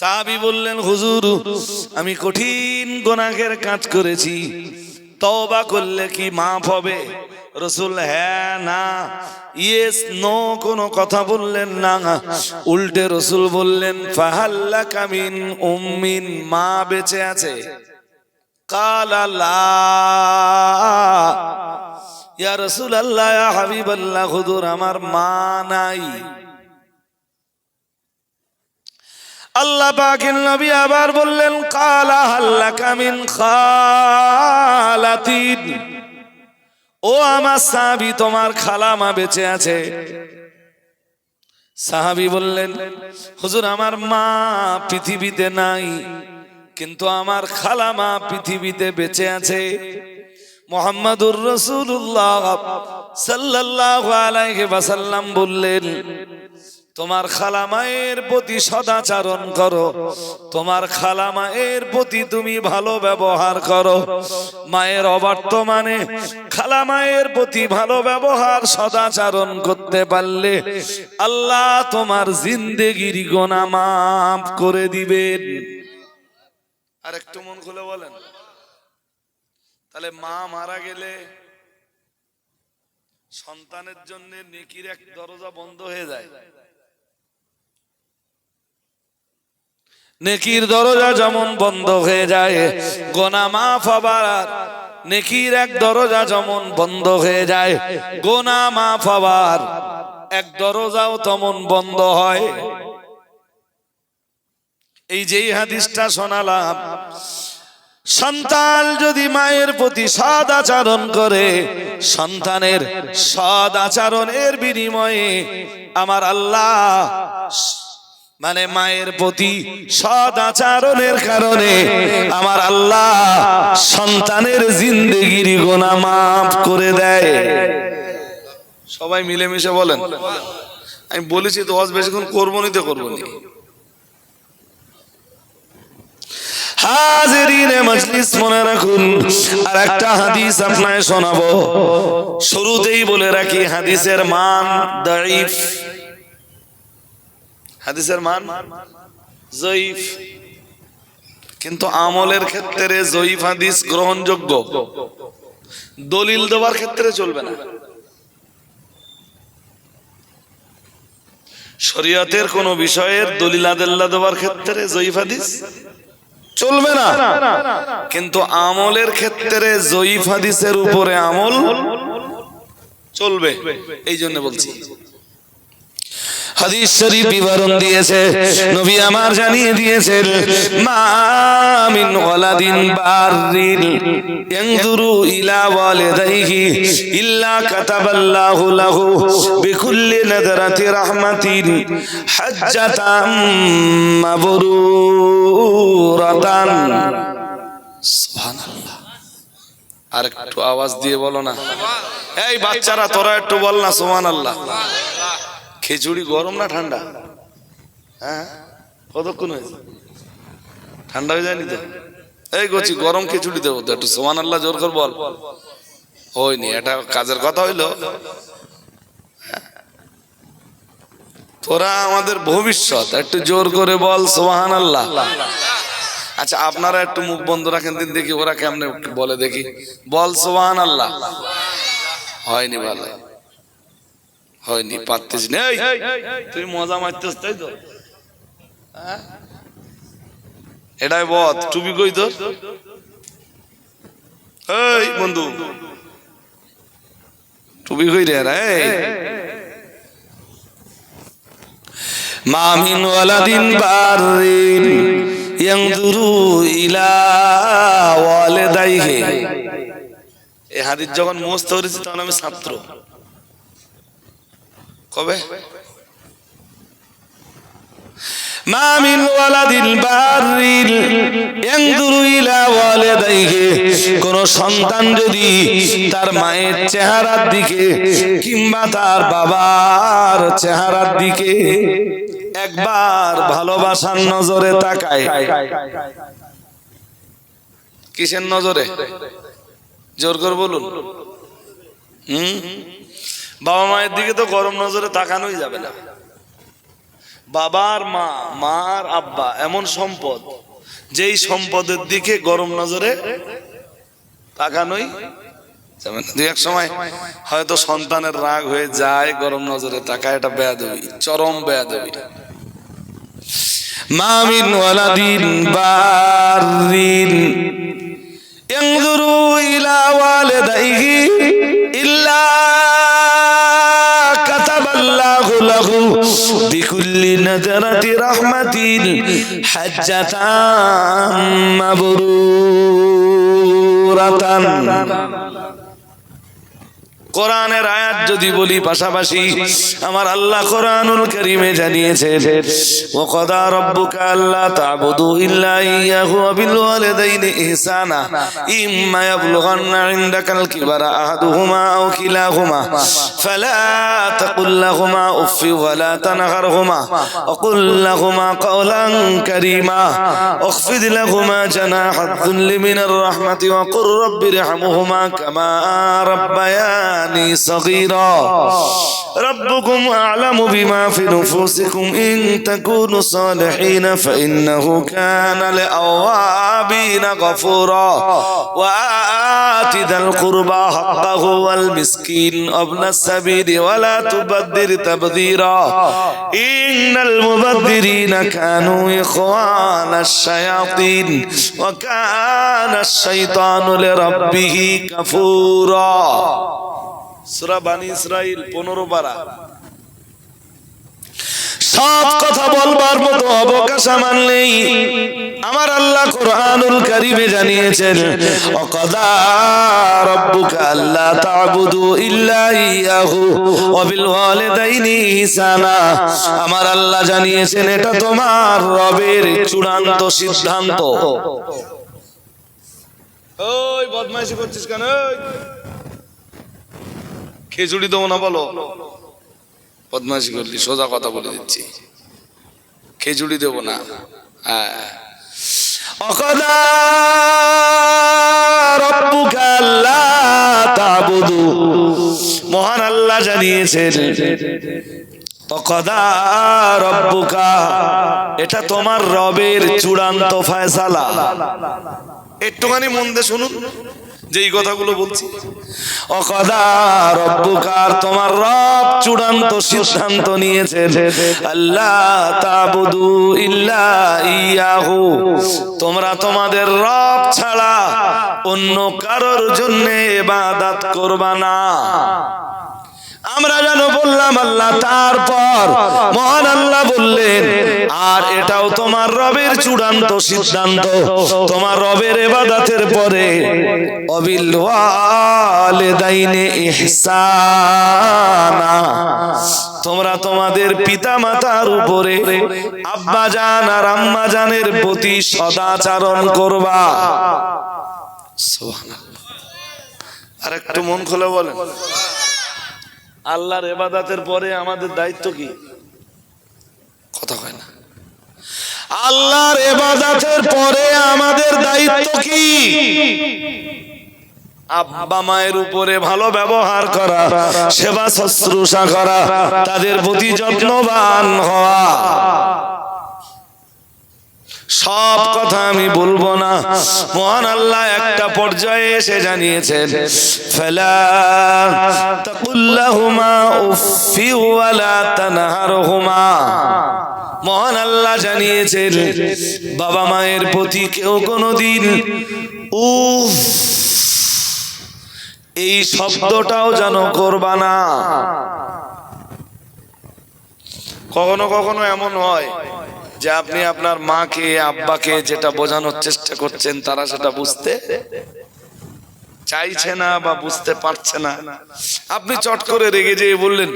সাহাবি বললেন, হুজুর, আমি কঠিন গোনাহের কাজ করেছি। তওবা করলে কি মাফ হবে? রসুল হ্যাঁ না। ইয়েস, নো, কোনো কথা বললেন না। উল্টে রসুল বললেন ফাহাল্লা কামিন উম্মিন, মা বেঁচে আছে। কালা, লা। ইয়া রসুল আল্লাহ হাবিব আল্লাহ হুজুর, আমার মা নাই। আল্লাহ পাকের নবী আবার বললেন, কালা হাল্লা কামিন খালাতিন। ও আমার সাহাবি, তোমার খালামা বেঁচে আছে। সাহাবি বললেন, হুজুর, আমার মা পৃথিবীতে নাই, কিন্তু আমার খালামা পৃথিবীতে বেঁচে আছে। মোহাম্মদুর রসুল্লাহ সাল্লাহ আলাইহি বাসাল্লাম বললেন তোমার খালামায়ের প্রতি সদাচারণ করো। তোমার খালামায়ের প্রতি তুমি ভালো ব্যবহার করো। মায়ের অবর্তমানে খালামায়ের প্রতি ভালো ব্যবহার সদাচারণ করতে পারলে আল্লাহ তোমার জিন্দেগির গোনা মাফ করে দিবেন। আর একটু মন খুলে বলেন। তাহলে মা মারা গেলে সন্তানের জন্য নেকির এক দরজা বন্ধ হয়ে যায়। নেকির দরজা যেমন বন্ধ হয়ে যায়, গোনা মাফ হবার নেকির এক দরজা যেমন বন্ধ হয়ে যায়, গোনা মাফ হবার এক দরজাও তেমন বন্ধ হয়। এই যেই হাদিসটা শোনালাম, সন্তান যদি মায়ের প্রতি সদ আচরণ করে, সন্তানের সদ আচরণের বিনিময়ে আমার আল্লাহ মানে মায়ের প্রতি সদ আচরণের কারণে আমার আল্লাহ সন্তানের জিন্দগির গোনা মাফ করে দেয়। সবাই মিলেমিশে বলেন। আমি বলেছি তো, হজ বেশিক্ষণ করব নি তো করব নি। হাজিরিনে মজলিস মনে রাখুন, আর একটা হাদিস আপনায় শোনাবো। শুরুতেই বলে রাখি, হাদিসের মান দাইফ হাদিসের মান? জয়ীফ। কিন্তু আমলের ক্ষেত্রে জয়ীফ হাদিস গ্রহণযোগ্য। দলিল দেওয়ার ক্ষেত্রে চলবে না। শরীয়তের কোন বিষয়ের দলিল আদেল্লা দেওয়ার ক্ষেত্রে জয়ীফ হাদিস চলবে না। কিন্তু আমলের ক্ষেত্রে জয়ীফ হাদিসের উপরে আমল চলবে। এই জন্য বলছি। হাদিস শরীফ বিবরণ দিয়েছে, নবী আমার জানিয়ে দিয়েছেন, মা মিন ওয়ালাদিন বাররিন ইয়ানজুরু ইলা ওয়ালিদাইহি ইল্লা কাতাবাল্লাহু লাহু বিকুল্লি নাদরাতি রাহমাতিন হাজ্জাতাম মাবরুরাতান। সুবহানাল্লাহ। আর একটু আওয়াজ দিয়ে বলো না। এই বাচ্চারা, তোরা একটু বল না, সুবহানাল্লাহ। খিচুড়ি গরম না ঠান্ডা? হ্যাঁ? কতক্ষণ হয়েছে? ঠান্ডা হয়ে যায়নি তো? এই গছি গরম খিচুড়ি দেবো তো একটু। সোমান আল্লাহ জোর কর বল। হয়নি, এটা কাজের কথা হইল। তোরা আমাদের ভবিষ্যৎ, একটু জোর করে বল সোহান আল্লাহ আচ্ছা আপনারা একটু মুখ বন্ধ রাখেন দিন দেখি ওরা কেমনে বলে দেখি। বল সোহান আল্লাহ হয়নি ভালো। হয়নি পারতিস না এই, তুই মজা মারতেস তাই তো? হ্যাঁ? এটাই বদ টুপি কই তোর? এই বন্ধু। টুপি কই রে রে মামিন ওয়ালাদিন বারিন ইয়ানজুরু ইলা ওয়ালিদাইহি। এই হাদিস যখন মুখস্থ করেছি তখন আমি ছাত্র। কবে? কোন সন্তান যদি তার মায়ের চেহারার দিকে কিংবা তার বাবার চেহারার দিকে একবার ভালোবাসার নজরে তাকায়। কিসের নজরে? জোর করে বলুন। হুম? বাবা মায়ের দিকে তো গরম নজরে তাকানোই যাবে না। বাবার মা, মার আব্বা এমন সম্পদ, যেই সম্পদের দিকে গরম নজরে তাকানোই দু এক সময় হয়তো সন্তানের রাগ হয়ে যায় গরম নজরে তাকা এটা বেয়াদবি, চরম বেয়াদবি। মামিন ওয়ালাদিন বারিন ইলা ওয়ালিদাইহি ইল্লা الله له بكل نذرة رحمة حجة مبرورة কোরআনের আয়াত যদি বলি পাশাপাশি আমার আল্লাহ কোরআনুল কারীমে জানিয়েছে ও কদা রব্বুকা আল্লা তা'বুদু ইল্লা ইয়াহু ওয়া বিল ওয়ালিদাইনি ইহসানা ইম্মা ইয়াবলুগান্না ইনদাকাল কিবারা আহাদুহুমা আও কিলাহুমা ফালা তাকুল লাহুমা উফ ওয়া লা তানহারহুমা ওয়া কুল লাহুমা قولا كريما واخفض لهما جناح الذل من الرحمة وقل رب ارحمهما كما ربياني صغيرا. ربكم أعلم بما في نفوسكم. إن تكونوا صالحين فإنه كان لأوابين غفورا. وآت ذا القربى حقه والمسكين وابن السبيل ولا تبذر تبذيرا. إن المبذرين كانوا إخوان الشياطين. وكان الشيطان لربه كفورا. সুরা বানি ইসরাইল পনেরো বারা সব কথা বলবার মতো অবকাশ আমার নেই। আমার আল্লাহ কোরআনুল কারিমে জানিয়েছেন অকদা রব্বুকা আল্লা তা'বুদু ইল্লা ইয়াহু ওয়া বিল ওয়ালিদাইনি ইহসানা। আমার আল্লাহ জানিয়েছেন এটা তোমার রবের চূড়ান্ত সিদ্ধান্ত। ওই বদমাইশি করছিস কেন? ওই খিচুড়ি দেবো না বলো? বদমাশি করলি সোজা কথা বলে দিচ্ছি। খিচুড়ি দেবো না। হ্যাঁ। মহান আল্লাহ জানিয়েছেন এটা তোমার রবের চূড়ান্ত ফয়সালা। একটুখানি মন দিয়ে শুনুন। যে এই কথাগুলো বলছি। অকদা তোমার রব চূড়ান্ত সিদ্ধান্ত নিয়েছে আল্লাহ তাবুদু ইল্লা ইয়াহু। তোমরা তোমাদের রব ছাড়া অন্য কারোর জন্য ইবাদত করবা না। আমরা যেন বললাম আল্লাহ, তারপর মহান আল্লাহ বললেন, আর এটাও তোমার রবের চূড়ান্ত সিদ্ধান্ত। তোমার রবের এবাদাতের পরে অবিল তোমরা তোমাদের পিতা মাতার উপরে আব্বা জান আর আম্মা জানের প্রতি সদাচরণ করবা। আর একটু মন খুলে বলেন। আল্লাহর এবাদাতের পরে আমাদের দায়িত্ব কি? কথা হয় না। আল্লাহর এবাদাতের পরে আমাদের দায়িত্ব কি? আব্বা মায়ের উপরে ভালো ব্যবহার করা, সেবা শুশ্রূষা করা, তাদের প্রতি যত্নবান হওয়া। সব কথা আমি বলব না। মহান আল্লাহ একটা পর্যায়ে এসে জানিয়েছেন, ফেলা তাকুল্লাহুমা উফি ওয়ালা তানহারহুমা। মহান আল্লাহ জানিয়েছেন, বাবা মায়ের প্রতি কেউ কোনোদিন উফ, এই শব্দটাও যেন করবা না। কখনো কখনো এমন হয় যে আপনি আপনার মাকে, আব্বাকে যেটা বোঝানোর চেষ্টা করছেন, তারা সেটা বুঝতে চাইছে না বা বুঝতে পারছে না। আপনি চট করে রেগে যেয়ে বললেন,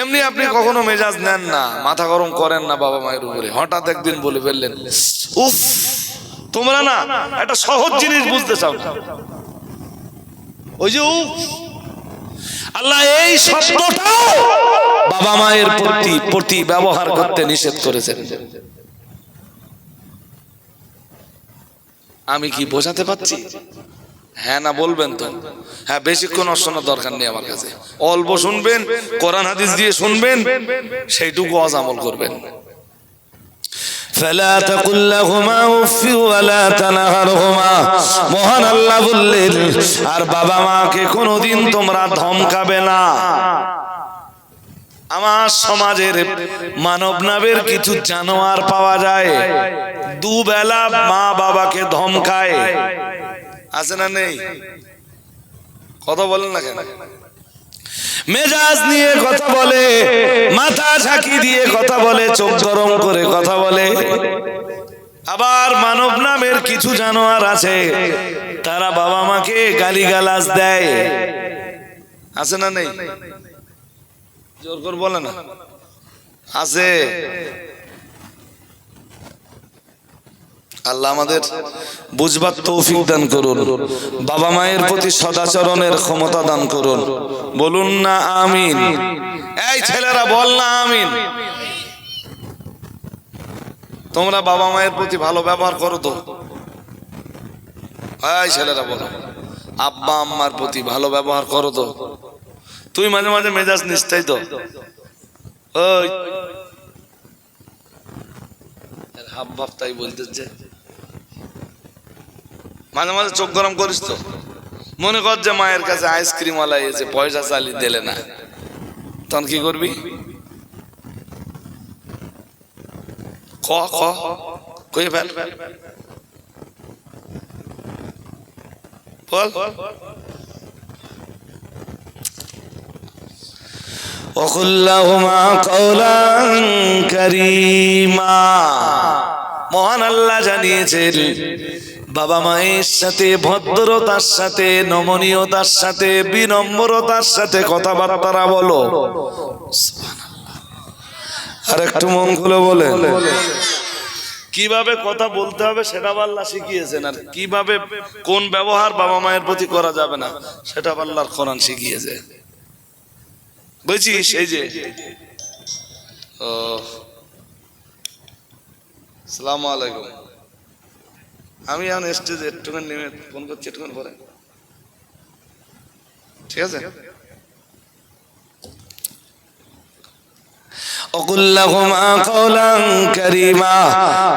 এমনি আপনি কখনো মেজাজ নেন না, মাথা গরম করেন না বাবা মায়ের উপরে। হঠাৎ একদিন বলে ফেললেন, উফ, তোমরা না একটা সহজ জিনিস বুঝতে চাও। ওই যে উফ, আল্লাহ এই শব্দটাও বাবা মায়ের প্রতি প্রতি ব্যবহার করতে নিষেধ করেছেন। আমি কি বোঝাতে পারছি হ্যাঁ না বলবেন তো হ্যাঁ বেশিক্ষণ শোনার দরকার নেই আমার কাছে অল্প শুনবেন কোরআন হাদিস দিয়ে শুনবেন সেইটুকু অজামল করবেন فلا تقل لهما اف ولا تنهرهما মহান আল্লাহ বললেন আর বাবা মাকে কোনোদিন তোমরা ধমকাবে না আমার সমাজের মানব নামের কিছু জানোয়ার পাওয়া যায়। দুবেলা মা বাবাকে ধমকায়। আছে না নেই? কথা বলেন না কেন? মেজাজ নিয়ে কথা বলে, মাথা ঝাঁকি দিয়ে কথা বলে, চোখ গরম করে কথা বলে। আবার মানব নামের কিছু জানোয়ার আছে, তারা বাবা মাকে গালিগালাজ দেয়। আছে না নেই? জোর করে বলে না। আছে। আল্লাহ আমাদের বুঝবার তৌফিক দান করুন। বাবা মায়ের প্রতি সদাচরণের ক্ষমতা দান করুন। বলুন না আমিন। এই ছেলেরা, বল না আমিন। তোমরা বাবা মায়ের প্রতি ভালো ব্যবহার করো তো। এই ছেলেরা, বলো। আব্বা আম্মার প্রতি ভালো ব্যবহার করো তো। তুই মাঝে মাঝে মেজাজ নিস্তাই তো ওই। হাব ভাব তাই বলতেছে। মাঝে মাঝে চোখ গরম করিস তো। মনে কর যে মায়ের কাছে আইসক্রিম ওয়ালা এসে পয়সা চালি দিলে না। তখন কি করবি? ক ক। কই ফেল? বল। মহান আল্লাহ জানিয়েছেন, বাবা মায়ের সাথে, ভদ্রতার সাথে, নমনীয়তার সাথে, বিনম্রতার সাথে কথাবার্তারা বলো। আর একটু মন খুলে বলে কীভাবে কথা বলতে হবে সেটা আল্লাহ শিখিয়েছেন, আর কীভাবে, কোন ব্যবহার বাবা মায়ের প্রতি করা যাবে না, সেটা আল্লাহর খরান শিখিয়েছে। বুঝছিস এই যে ও সালাম আলাইকুম আমি এখন স্টেজে একটুখানি নেমে ফোন করছি একটুখানি পরে ঠিক আছে وقل لهما قولا كريما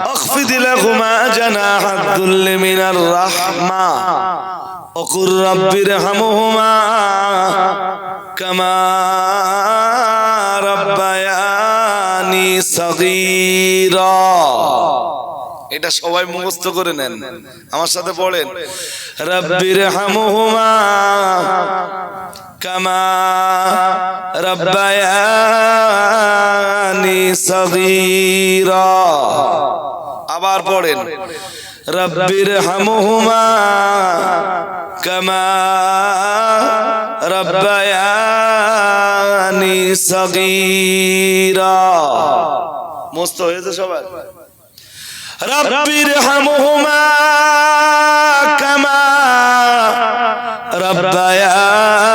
اخفض لهما جناح الذل من الرحمة وقل رب ارحمهما كما ربياني صغيرا এটা সবাই মুখস্থ করে নেন আমার সাথে পড়েন রব্বির হামুহুমা কামা রব্বায়ানি সগীরা আবার পড়েন রব্বির হামুহুমা কামা রব্বায়ানি সগীরা। মস্ত হয়েছে সবাই। রব্বির হামুহুমা কামা রব্বায়ানি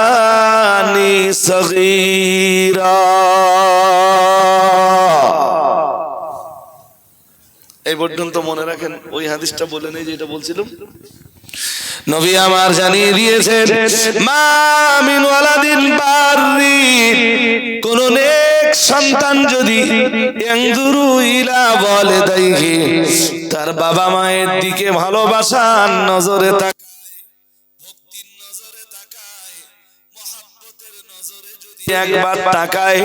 সগীরা। এই পর্যন্ত মনে রাখেন, ওই হাদিসটা বলে নেই যেটা বলছিলাম। নবী আমার জানিয়ে দিয়েছেন, মা মিন ওয়ালাদিন বাররি, কোন নেক সন্তান যদি ইয়ানজুরু ইলা বলে দাইহি তার বাবা মায়ের দিকে ভালোবাসার নজরে তাকায় একবার তাকায়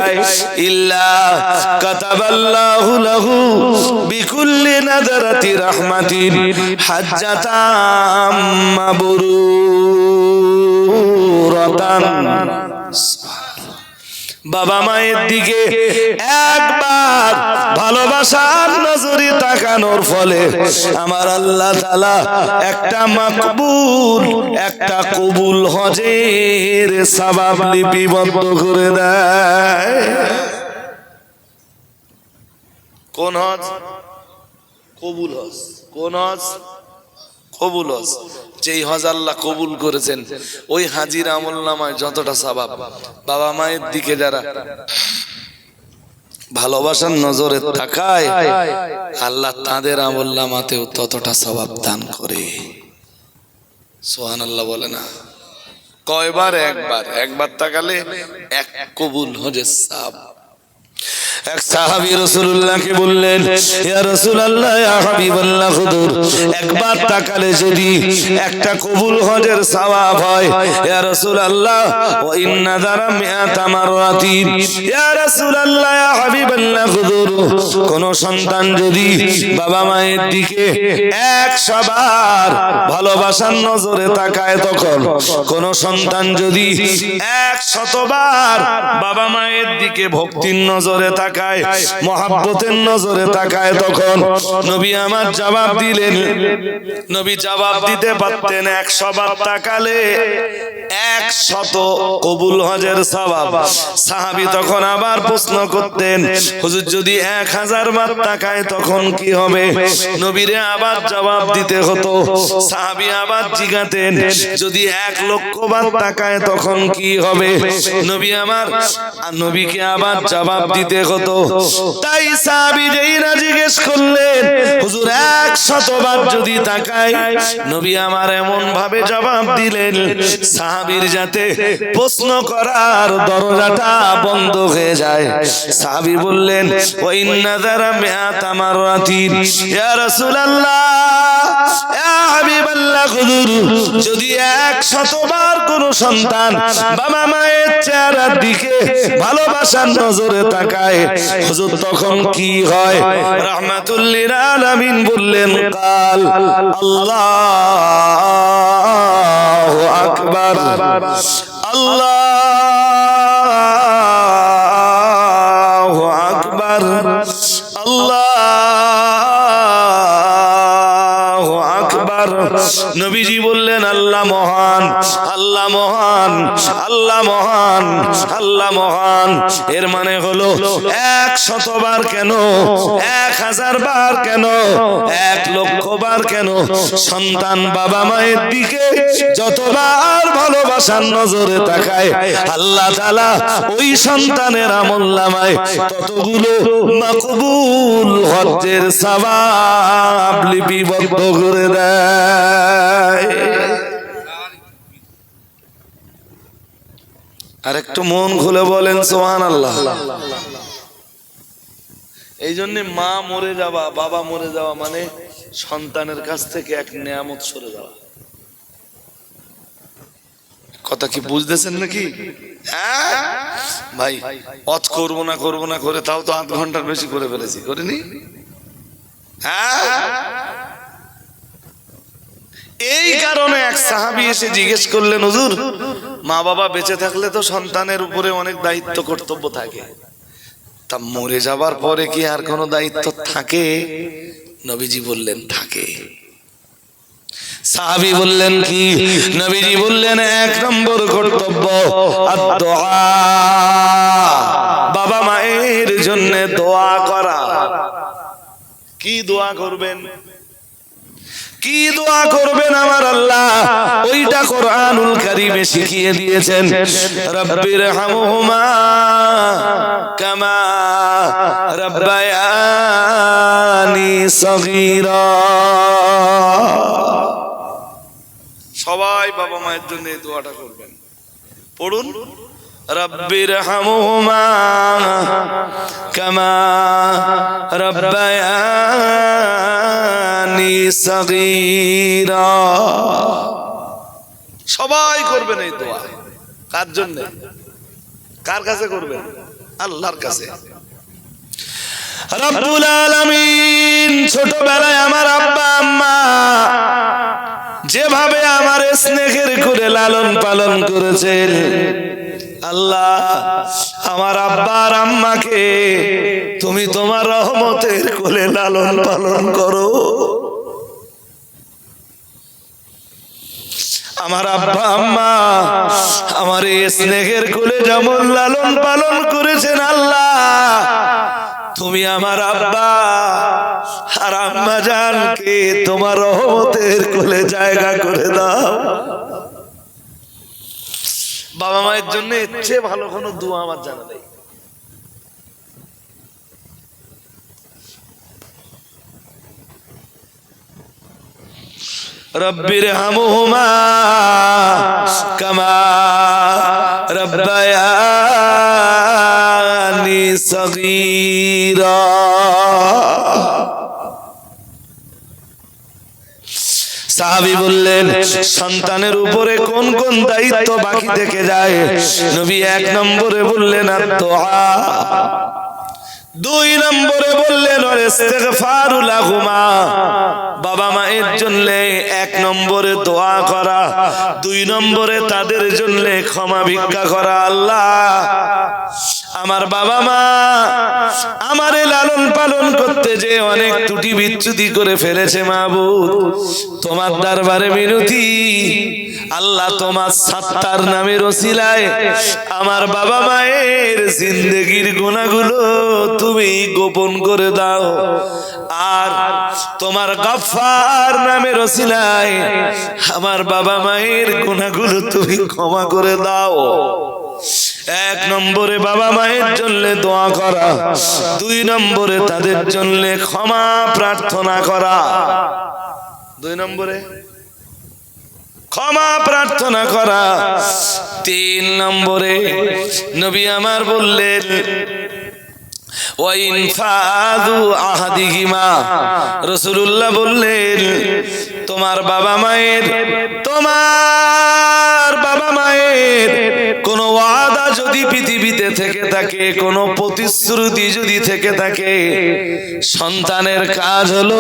ইল্লা কাতাবাল্লাহু লাহু বিকুল্লি নাদারাতি রাহমাতিন হাজ্জাতাম মাবরুরাতান। বাবা মায়ের দিকে একবার ভালোবাসার নজরে তাকানোর ফলে আমার আল্লাহ তাআলা একটা মাকবুল, একটা কবুল হজের সবাব লিপিবদ্ধ করে দেয়। কোন হজ? কবুল হজ। কোন হজ? কবুল হজ। যেই হজ আল্লাহ কবুল করেছেন, ওই হাজির আমল নামায় যতটা সবাব বাবা মায়ের দিকে যারা ভালোবাসার নজরে তাকায়, আল্লাহ তাদের আমল নামাতেও ততটা স্বভাব দান করে। সোহান আল্লাহ বলে না, কয়বার একবার একবার তাকালে এক কবুল হজের সাব এক সাহাবী রাসূলুল্লাহকে বললেন, ইয়া একবার তাকালে যদি একটা কবুল হজের হয়, ইয়া ইন্না কোন সন্তান যদি বাবা মায়ের দিকে একশো বার ভালোবাসার নজরে তাকায় তখন, কোন সন্তান যদি এক শতবার বাবা মায়ের দিকে ভক্তির নজরে তাকায় মহাব্বতের নজরে তাকায় তখন। নবী আমার জবাব দিলেন। নবী জবাব দিতে পারতেন, একশো বার তাকালে এক শত কবুল হজের সবাব সাহাবি তখন আবার প্রশ্ন করতেন, হুজুর যদি এক হাজার বার তাকায় তখন কি হবে? নবীরে আবার জবাব দিতে হতো। সাহাবি আবার জিগাতেন, যদি এক লক্ষ বার তাকায় তখন কি হবে? নবী আমার, আর নবীকে আবার জবাব দিতে হতো। তাই সাহাবি যেই না জিজ্ঞেস করলেন, হুজুর এক শতবার যদি তাকায় নবী আমার এমন ভাবে জবাব দিলেন, সাহাবীর যাতে প্রশ্ন করার দরজাটা বন্ধ হয়ে যায়। সাহাবী বললেন ওই মিআত মাররাতিন ইয়া রাসূলুল্লাহ ইয়া হুজুর যদি এক শতবার কোন সন্তান বাবা মায়ের চেহারার দিকে ভালোবাসার নজরে তাকায় তখন কি হয়? আলামিন বললেন, কাল আল্লাহু আল্লাহু আকবার নবীজি বললেন, আল্লাহ মহান আল্লাহ মহান আল্লাহ মহান আল্লাহ মহান। এর মানে হলো এক শতবার কেন, এক হাজার বার কেন, এক লক্ষ বার কেন সন্তান বাবা মায়ের দিকে যতবার ভালোবাসার নজরে তাকায়, আল্লাহ তালা ওই সন্তানের আমল নামায় ততগুলো মকবুল হজ্জের সবাব লিপিবদ্ধ করে দেয়। আর একটু মন খুলে বলেন সোহান আল্লাহ এই জন্য মা মরে যাওয়া, বাবা মরে যাওয়া মানে সন্তানের কাছ থেকে এক নিয়ামত সরে যাওয়া। কথা কি বুঝতেছেন নাকি? হ্যাঁ? ভাই পথ করব না করব না, করে তাও তো আধ ঘণ্টার বেশি করে ফেলেছি, করিনি? হ্যাঁ? এই কারণে এক সাহাবি এসে জিজ্ঞেস করলেন, হুজুর, মা বাবা বেঁচে থাকলে তো সন্তানের উপরে অনেক দায়িত্ব কর্তব্য থাকে। তা মরে যাবার পরে কি আর কোনো দায়িত্ব থাকে? নবীজি বললেন, থাকে। সাহাবি বললেন, কি? নবীজি বললেন, এক নম্বর কর্তব্য বাবা মায়ের জন্য দোয়া করা। কি দোয়া করবেন? কি দোয়া করবেন আমার আল্লাহ? ওইটা কোরআনুল কারীমে শিখিয়ে দিয়েছেন। রব্বির হামহুমা কামা রব্বায়ানি সগীরা। সবাই বাবা মায়ের জন্য এই দোয়াটা করবেন। পড়ুন। রব্বির হামহুমা কামা রব্বায়ানি সগীরা সবাই করবেন এই দোয়া। কার জন্য? কার কাছে করবেন? আল্লাহর কাছে। রব্বুল আলামিন ছোটবেলায় আমার আব্বা আম্মা যেভাবে আমার স্নেহের করে লালন পালন করেছেন আল্লাহ, আমার আব্বার আম্মাকে তুমি তোমার রহমতের কোলে লালন পালন করো। আমার আব্বা আম্মা আমার এই স্নেহের কোলে যেমন লালন পালন করেছেন আল্লাহ, তুমি আমার আব্বা আর আম্মা জানকে তোমার রহমতের কোলে জায়গা করে দাও। বাবা মায়ের জন্য এর চেয়ে ভালো কোনো দোয়া আমার জানা নেই। রব্বির হামুহুমা কামা রব্বায়ানি সগীরা। সাহাবী বললেন সন্তানের উপরে কোন কোন দায়িত্ব বাকি থেকে যায়? নবী এক নম্বরে বললেন দোয়া দুই নম্বরে বললেন বাবা মায়ের জন্য এক নম্বরে দোয়া করা, দুই নম্বরে তাদের জন্য ক্ষমা ভিক্ষা করা। আল্লাহ আমার বাবা মা, আমারে লালন পালন করতে যে অনেক ত্রুটি বিচ্যুতি করে ফেলেছে মাহবুব। তোমার দরবারে মিনতি, আল্লাহ তোমার সাত্তার নামের ওসিলায় আমার বাবা মায়ের জিন্দগির গুণাগুলো তুমি গোপন করে দাও। আর তোমার গাফার নামের ওসিলায় আমার বাবা মায়ের গুণাগুলো তুমি ক্ষমা করে দাও। এক নম্বরে বাবা মায়ের জন্য দোয়া করা, দুই নম্বরে তাদের জন্য ক্ষমা প্রার্থনা করা। দুই নম্বরে ক্ষমা প্রার্থনা করা। তিন নম্বরে নবী আমার বললেন রসুল্লাহ বললেন, তোমার বাবা মায়ের, তোমার বাবা মায়ের কোন যদি পৃথিবীতে থেকে থাকে, কোনো প্রতিশ্রুতি যদি থেকে থাকে, সন্তানের কাজ হলো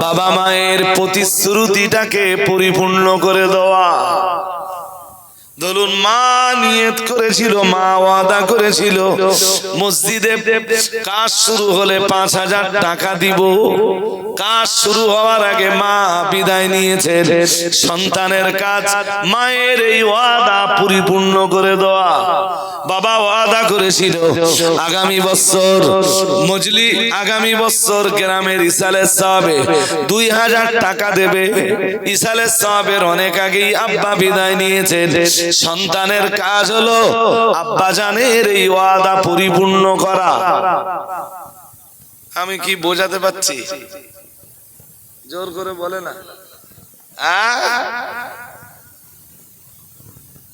বাবা মায়ের প্রতিশ্রুতিটাকে পরিপূর্ণ করে দেওয়া। ধরুন মা নিয়ত করেছিল, মা ওয়াদা করেছিল, মসজিদে কাজ শুরু হলে পাঁচ হাজার টাকা দিব। কাজ শুরু হওয়ার আগে মা বিদায় নিয়েছে সন্তানের কাজ মায়ের এই ওয়াদা পরিপূর্ণ করে দেওয়া। বাবা ওয়াদা করেছিল, আগামী বছর মজলি, আগামী বছর গ্রামের ইসালের সাহাবে দুই হাজার টাকা দেবে। ইসালের সাহাবের অনেক আগেই আব্বা বিদায় নিয়েছেন। সন্তানের কাজ হলো আব্বা জানের এই ওয়াদা পরিপূর্ণ করা। আমি কি বোঝাতে পারছি? জোর করে বলে না?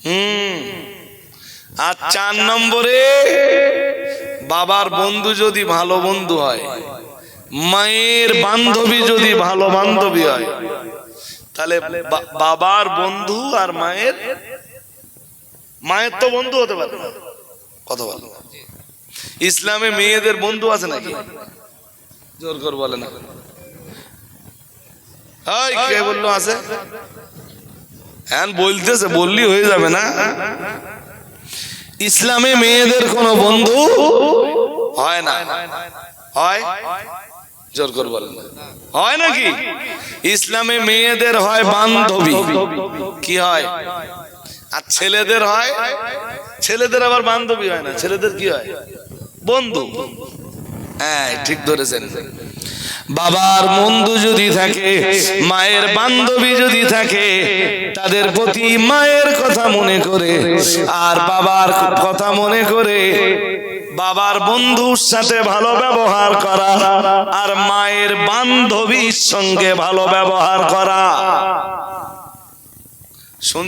হুম। আর চার নম্বরে, বাবার বন্ধু যদি ভালো বন্ধু হয়, মায়ের বান্ধবী যদি ভালো বান্ধবী হয়, তাহলে বাবার বন্ধু আর মায়ের মায়ের তো বন্ধু হতে পারে। কত ভালো ইসলামে মেয়েদের বন্ধু আছে নাকি? জোর কর বলে না। বলল আছে? হ্যাঁ বলতেছে, বললি হয়ে যাবে না। ইসলামে মেয়েদের কোনো বন্ধু হয় না। হয়? জোর করে বলেন। হয় নাকি? ইসলামে মেয়েদের হয় বান্ধবী। কি হয়? আর ছেলেদের হয়, ছেলেদের আবার বান্ধবী হয় না, ছেলেদের কি হয়? বন্ধু। হ্যাঁ ঠিক ধরেছেন। বাবার বন্ধু যদি থাকে, মায়ের বান্ধবী যদি থাকে, তাদের প্রতি মায়ের কথা মনে করে, আর বাবার কথা মনে করে, বাবার বন্ধুর সাথে ভালো ব্যবহার করা, আর মায়ের বান্ধবীর সঙ্গে ভালো ব্যবহার করা। শুন